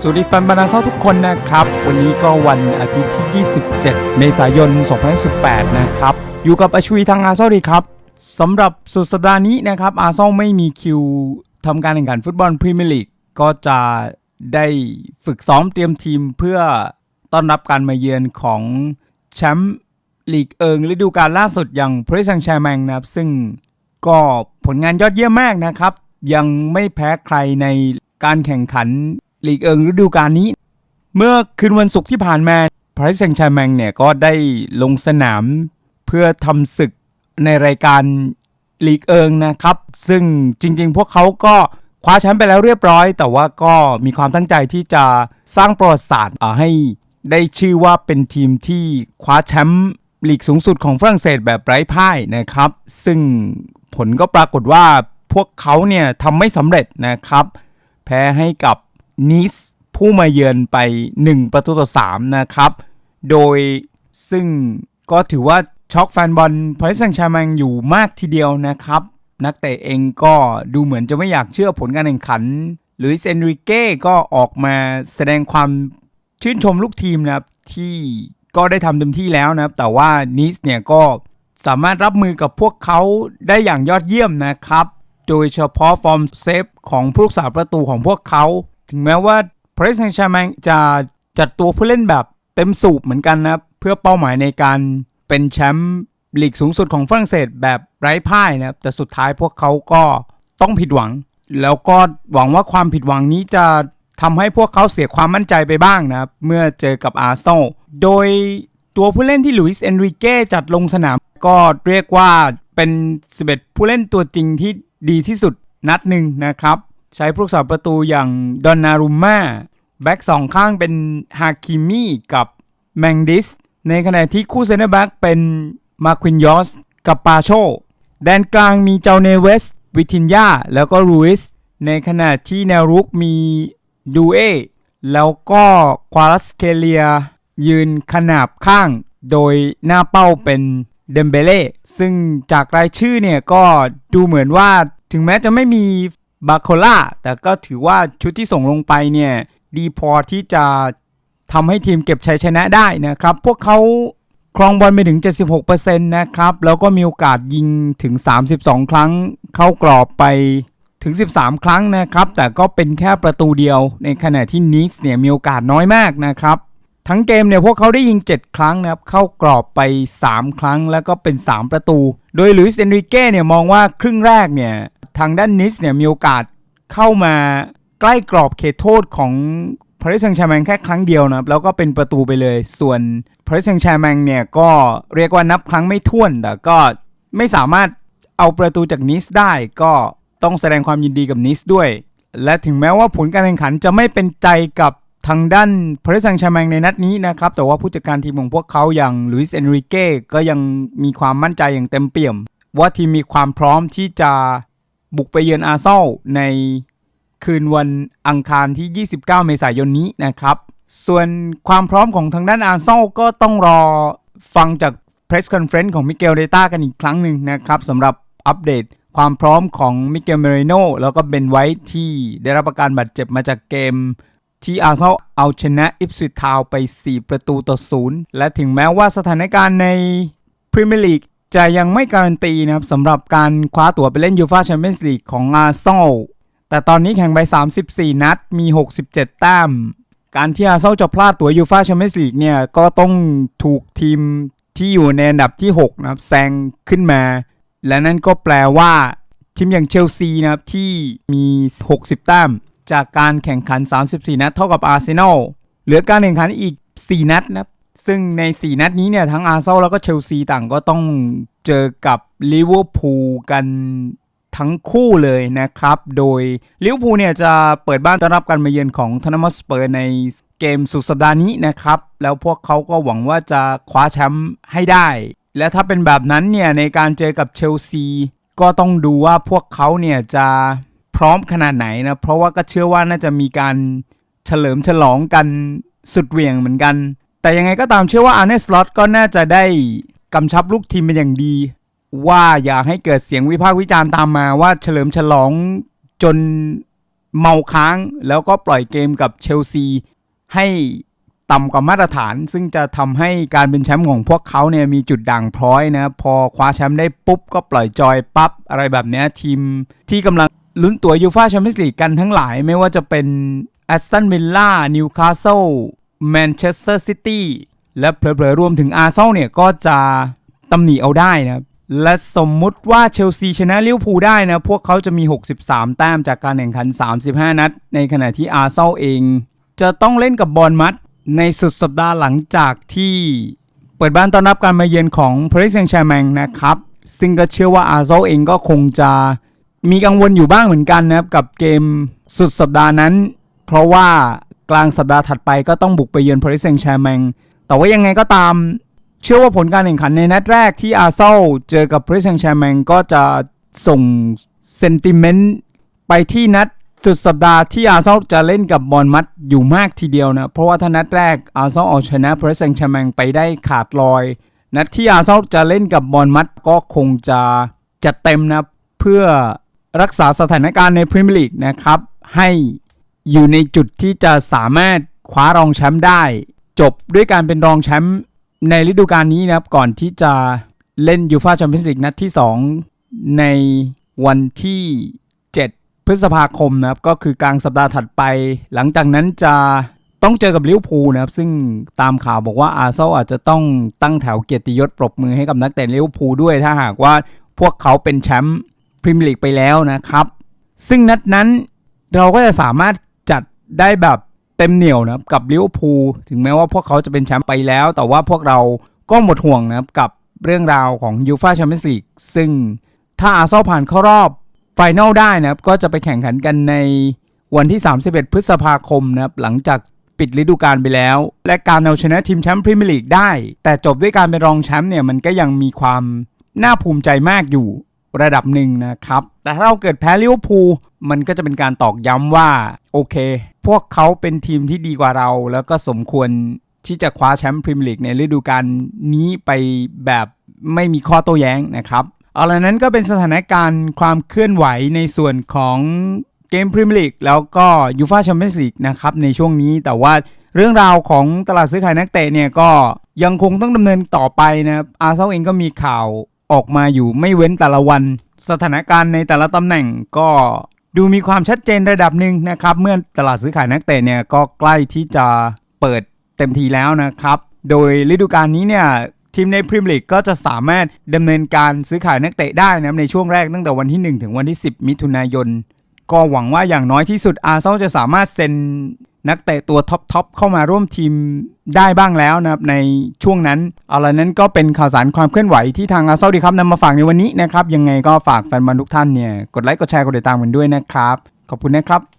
สวัสดีแฟนบอลนักเซาทุกคนนะครับ วันนี้ก็วันอาทิตย์ที่ 27 เมษายน 2018 นะครับ อยู่กับอาชวีทางอาร์เซลดีครับสำหรับสุดสัปดาห์นี้นะครับ อาร์เซลไม่มีคิวทำการแข่งขันฟุตบอลพรีเมียร์ลีกก็จะได้ฝึกซ้อมเตรียมทีมเพื่อต้อนรับการมาเยือนของแชมป์ลีกเอิงฤดูกาลล่าสุดอย่างพรีซังแชแมงนะครับ ซึ่งก็ผลงานยอดเยี่ยมมากนะครับ ยังไม่แพ้ใครในการแข่งขัน ลีกเอิงฤดูกาลนี้ เมื่อคืนวันศุกร์ที่ผ่านมาพาริสแซงต์แชร์แมงเนี่ยก็ได้ลงสนามเพื่อทำศึกในรายการลีกเอิงนะครับ ซึ่งจริงๆ พวกเขาก็คว้าแชมป์ไปแล้วเรียบร้อย แต่ว่าก็มีความตั้งใจที่จะสร้างประวัติศาสตร์ให้ได้ชื่อว่าเป็นทีมที่คว้าแชมป์ลีกสูงสุดของฝรั่งเศสแบบไร้พ่ายนะครับ ซึ่งผลก็ปรากฏว่าพวกเขาเนี่ยทำไม่สำเร็จนะครับ แพ้ให้กับ นิสผู้มาเยือนไป 1 ประตูต่อ 3 นะครับ โดยซึ่งก็ถือว่าช็อกแฟนบอลพาริสแซงต์แชร์แมงอยู่มากทีเดียวนะครับ นักเตะเองก็ดูเหมือนจะไม่อยากเชื่อผลการแข่งขันลุยส์เอนริเก้ก็ออกมาแสดงความชื่นชมลูกทีมนะครับ ที่ก็ได้ทำเต็มที่แล้วนะครับ แต่ว่านิสเนี่ยก็สามารถรับมือกับพวกเขาได้อย่างยอดเยี่ยมนะครับ โดยเฉพาะฟอร์มเซฟของผู้รักษาประตูของพวกเขา ถึงแม้ว่าพาริสแซงต์แชร์แมงจะจัดตัวผู้เล่นแบบเต็มสูบเหมือนกันนะครับ เพื่อเป้าหมายในการเป็นแชมป์ลีกสูงสุดของฝรั่งเศสแบบไร้พ่ายนะครับ แต่สุดท้ายพวกเขาก็ต้องผิดหวัง แล้วก็หวังว่าความผิดหวังนี้จะทำให้พวกเขาเสียความมั่นใจไปบ้างนะครับ เมื่อเจอกับอาร์เซนอลโดยตัวผู้เล่นที่ลุยส์เอนริเก้จัดลงสนาม ก็เรียกว่าเป็น 11 ผู้เล่นตัวจริงที่ดีที่สุดนัดหนึ่งนะครับ ใช้ผู้รักษาประตูอย่างดอนนารุมมาแบ็กสองข้างเป็นฮาคิมิกับแมงดิส ในขณะที่คู่เซนเตอร์แบ็กเป็นมาควินยอสกับปาโช แดนกลางมีเจ้าเนเวส วิทินยาแล้วก็รูอิส ในขณะที่แนวรุกมีดูเอ แล้วก็ควาลัสเคเลีย ยืนขนาบข้าง โดยหน้าเป้าเป็นเดมเบเล่ ซึ่งจากรายชื่อเนี่ยก็ดูเหมือนว่าถึงแม้จะไม่มี บาโคล่าแต่ก็ถือว่าชุดที่ส่งลงไปเนี่ยดีพอที่จะทำให้ทีมเก็บชัยชนะได้นะครับ พวกเขาครองบอลไปถึง 76%นะครับ แล้วก็มีโอกาสยิงถึง 32 ครั้ง เข้ากรอบไปถึง 13 ครั้งนะครับ แต่ก็เป็นแค่ประตูเดียว ในขณะที่นิสเนี่ยมีโอกาสน้อยมากนะครับ ทั้งเกมเนี่ยพวกเขาได้ยิง 7 ครั้งนะครับ เข้ากรอบไป 3 ครั้งแล้วก็เป็น 3 ประตู โดยลุยส์เอนริเก้เนี่ยมองว่าครึ่งแรกเนี่ย ทางด้านนิสเนี่ยมีโอกาสเข้ามาใกล้กรอบเขตโทษของพาริสแซงต์แชร์แมงแค่ครั้งเดียวนะครับแล้วก็เป็นประตูไปเลย ส่วนพาริสแซงต์แชร์แมงเนี่ยก็เรียกว่านับครั้งไม่ถ้วนแต่ก็ไม่สามารถเอาประตูจากนิสได้ก็ต้องแสดงความยินดีกับนิสด้วย และถึงแม้ว่าผลการแข่งขันจะไม่เป็นใจกับทางด้านพาริสแซงต์แชร์แมงในนัดนี้นะครับ แต่ว่าผู้จัดการทีมของพวกเขาอย่างลุยส์เอนริเก้ก็ยังมีความมั่นใจอย่างเต็มเปี่ยม ว่าทีมมีความพร้อมที่จะ บุกไปเยือนอาร์เซอลในคืนวันอังคารที่ 29 เมษายนนี้นะครับ ส่วนความพร้อมของทางด้านอาร์เซอลก็ต้องรอฟังจาก Press Conference ของมิเกลเดต้ากันอีกครั้งหนึ่งนะครับสำหรับอัปเดตความพร้อมของมิเกลเมริโนแล้วก็เบนไวท์ที่ได้รับอาการบาดเจ็บมาจากเกม ที่อาร์เซอลเอาชนะอิปสวิททาวไป 4 ประตูต่อ0และถึงแม้ว่าสถานการณ์ในพรีเมียร์ลีก จะยังไม่การันตีนะครับสำหรับการคว้าตั๋วไปเล่นยูฟาแชมเปี้ยนส์ลีกของอาร์เซนอลแต่ตอนนี้แข่งไป 34 นัดมี 67 แต้ม การที่อาร์เซนอลจะพลาดตั๋วยูฟาแชมเปี้ยนส์ลีกเนี่ยก็ต้องถูกทีมที่อยู่ในอันดับที่ 6 นะครับแซงขึ้นมา และนั่นก็แปลว่า ทีมอย่างเชลซีนะครับที่มี 60 แต้ม จากการแข่งขัน 34 นัดเท่ากับอาร์เซนอลเหลือการแข่งขันอีก 4 นัดนะครับ ซึ่งใน 4 นัดนี้เนี่ยทั้งอาร์เซนอลแล้วก็เชลซีต่างก็ต้องเจอกับลิเวอร์พูลกันทั้งคู่เลยนะครับ โดยลิเวอร์พูลเนี่ยจะเปิดบ้านต้อนรับการมาเยือนของทนมอสเปอร์ในเกมสุดสัปดาห์นี้นะครับ แล้วพวกเขาก็หวังว่าจะคว้าแชมป์ให้ได้ และถ้าเป็นแบบนั้นเนี่ยในการเจอกับเชลซีก็ต้องดูว่าพวกเขาเนี่ยจะพร้อมขนาดไหนนะ เพราะว่าก็เชื่อว่าน่าจะมีการเฉลิมฉลองกันสุดเหวี่ยงเหมือนกัน แต่ยังไงก็ตามเชื่อว่าอาร์เนสล็อตก็น่าจะได้กำชับลูกทีมเป็นอย่างดี ว่าอย่าให้เกิดเสียงวิพากษ์วิจารณ์ตามมาว่าเฉลิมฉลองจนเมาค้างแล้วก็ปล่อยเกมกับเชลซี ให้ต่ำกว่ามาตรฐาน ซึ่งจะทำให้การเป็นแชมป์ของพวกเขาเนี่ยมีจุดด่างพร้อยนะ พอคว้าแชมป์ได้ปุ๊บก็ปล่อยจอยปั๊บ อะไรแบบนี้ทีมที่กำลังลุ้นตัวยูฟาแชมเปี้ยนส์ลีกกันทั้งหลาย ไม่ว่าจะเป็นแอสตันวิลล่านิวคาสเซิล แมนเชสเตอร์ซิตี้และเผลอๆรวมถึงอาร์เซนอลเนี่ยก็จะตำหนิเอาได้นะครับ และสมมุติว่าเชลซีชนะลิเวอร์พูลได้นะ พวกเขาจะมี 63 แต้มจากการแข่งขัน 35 นัด ในขณะที่อาร์เซนอลเอง จะต้องเล่นกับบอลมัดในสุดสัปดาห์หลังจากที่เปิดบ้านต้อนรับการมาเยือนของ Paris Saint-Germain นะครับ ซึ่งก็เชื่อว่าอาร์เซนอลเองก็คงจะมีกังวลอยู่บ้างเหมือนกันนะครับกับเกมสุดสัปดาห์นั้น เพราะว่า กลางสัปดาห์ถัดไปก็ต้องบุกไปเยือน Paris Saint-Germain แต่ว่ายังไงก็ตาม เชื่อว่าผลการแข่งขันในนัดแรกที่อาร์เซลเจอกับ Paris Saint-Germain ก็จะส่งเซนติเมนต์ไปที่นัดสุดสัปดาห์ที่อาร์เซนอลจะเล่นกับบอลมัดอยู่มากทีเดียวนะ เพราะว่าถ้านัดแรกอาร์เซนอลเอาชนะ Paris Saint-Germain ไปได้ขาดลอย นัดที่อาร์เซนอลจะเล่นกับบอลมัดก็คงจะจัดเต็มนะ เพื่อรักษาสถานการณ์ในพรีเมียร์ลีกนะครับ ให้ อยู่ในจุดที่จะสามารถคว้ารองแชมป์ได้ จบด้วยการเป็นรองแชมป์ในฤดูกาลนี้นะครับ ก่อนที่จะเล่นยูฟาแชมเปี้ยนส์ลีกนัดที่ 2 ในวันที่ 7 พฤษภาคมนะครับ ก็คือกลางสัปดาห์ถัดไป หลังจากนั้นจะต้องเจอกับลิเวอร์พูลนะครับ ซึ่งตามข่าวบอกว่าอาร์เซนอลอาจจะต้องตั้งแถวเกียรติยศปรบมือให้กับนักเตะลิเวอร์พูลด้วยถ้าหากว่าพวกเขาเป็นแชมป์พรีเมียร์ลีกไปแล้วนะครับ ซึ่งนัดนั้นเราก็จะสามารถ ได้แบบเต็มเหนียวนะครับกับลิเวอร์พูลถึงแม้ว่าพวกเขาจะเป็นแชมป์ไปแล้ว แต่ว่าพวกเราก็หมดห่วงนะครับกับเรื่องราวของยูฟาแชมเปี้ยนส์ลีกซึ่งถ้าอาร์เซนอลผ่านเข้ารอบไฟนลได้นะครับก็จะไปแข่งขันกันในวันที่ 31 พฤษภาคมนะครับหลังจากปิดฤดูกาลไปแล้ว และการเอาชนะทีมแชมป์พรีเมียร์ลีกได้ แต่จบด้วยการเป็นรองแชมป์เนี่ยมันก็ยังมีความน่าภูมิใจมากอยู่ ระดับหนึ่งนะครับ แต่ถ้าเราเกิดแพ้ลิเวอร์พูลมันก็จะเป็นการตอกย้ำว่าโอเค พวกเขาเป็นทีมที่ดีกว่าเรา แล้วก็สมควรที่จะคว้าแชมป์พรีเมียร์ลีกในฤดูกาลนี้ไปแบบไม่มีข้อโต้แย้งนะครับ เอาละนั้นก็เป็นสถานการณ์ความเคลื่อนไหวในส่วนของเกมพรีเมียร์ลีกแล้วก็ยูฟาแชมเปี้ยนส์ลีกนะครับในช่วงนี้แต่ว่าเรื่องราวของตลาดซื้อขายนักเตะเนี่ยก็ยังคงต้องดำเนินต่อไปนะอาร์เซนอลเองก็มีข่าว ออกมาอยู่ไม่เว้นแต่ละวัน สถานการณ์ในแต่ละตำแหน่งก็ดูมีความชัดเจนระดับหนึ่งนะครับ เมื่อตลาดซื้อขายนักเตะเนี่ยก็ใกล้ที่จะเปิดเต็มทีแล้วนะครับ โดยฤดูกาลนี้เนี่ยทีมในพรีเมียร์ลีกก็จะสามารถดำเนินการซื้อขายนักเตะได้นะในช่วงแรกตั้งแต่วันที่ 1 ถึงวันที่ 10 มิถุนายน ก็หวังว่าอย่างน้อยที่สุดอาร์เซนอลจะสามารถเซ็น นักเตะตัวท็อปๆเข้ามาร่วมทีมได้บ้างแล้วนะครับในช่วงนั้น เอาละนั้นก็เป็นข่าวสารความเคลื่อนไหวที่ทางอาเซาดีครับนำมาฝากในวันนี้นะครับ ยังไงก็ฝากแฟนบอลทุกท่านเนี่ยกดไลค์กดแชร์กดติดตามกันด้วยนะครับ ขอบคุณนะครับ